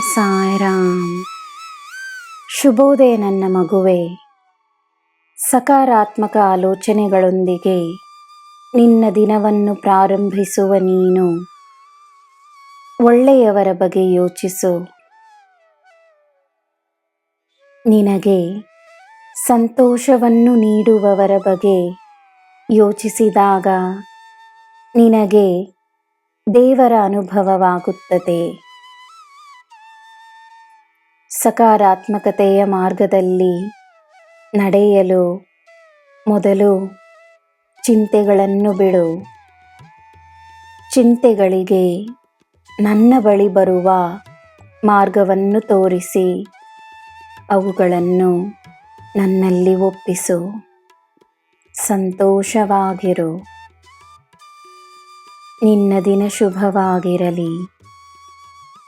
ಸಾಯ್ರಾಮ್. ಶುಭೋದಯ ನನ್ನ ಮಗುವೆ. ಸಕಾರಾತ್ಮಕ ಆಲೋಚನೆಗಳೊಂದಿಗೆ ನಿನ್ನ ದಿನವನ್ನು ಪ್ರಾರಂಭಿಸುವ ನೀನು. ಒಳ್ಳೆಯವರ ಬಗ್ಗೆ ಯೋಚಿಸು. ನಿನಗೆ ಸಂತೋಷವನ್ನು ನೀಡುವವರ ಬಗ್ಗೆ ಯೋಚಿಸಿದಾಗ ನಿನಗೆ ದೇವರ ಅನುಭವವಾಗುತ್ತದೆ. ಸಕಾರಾತ್ಮಕತೆಯ ಮಾರ್ಗದಲ್ಲಿ ನಡೆಯಲು ಮೊದಲು ಚಿಂತೆಗಳನ್ನು ಬಿಡು. ಚಿಂತೆಗಳಿಗೆ ನನ್ನ ಬಳಿ ಬರುವ ಮಾರ್ಗವನ್ನು ತೋರಿಸಿ. ಅವುಗಳನ್ನು ನನ್ನಲ್ಲಿ ಒಪ್ಪಿಸು. ಸಂತೋಷವಾಗಿರು. ನಿನ್ನ ದಿನ ಶುಭವಾಗಿರಲಿ.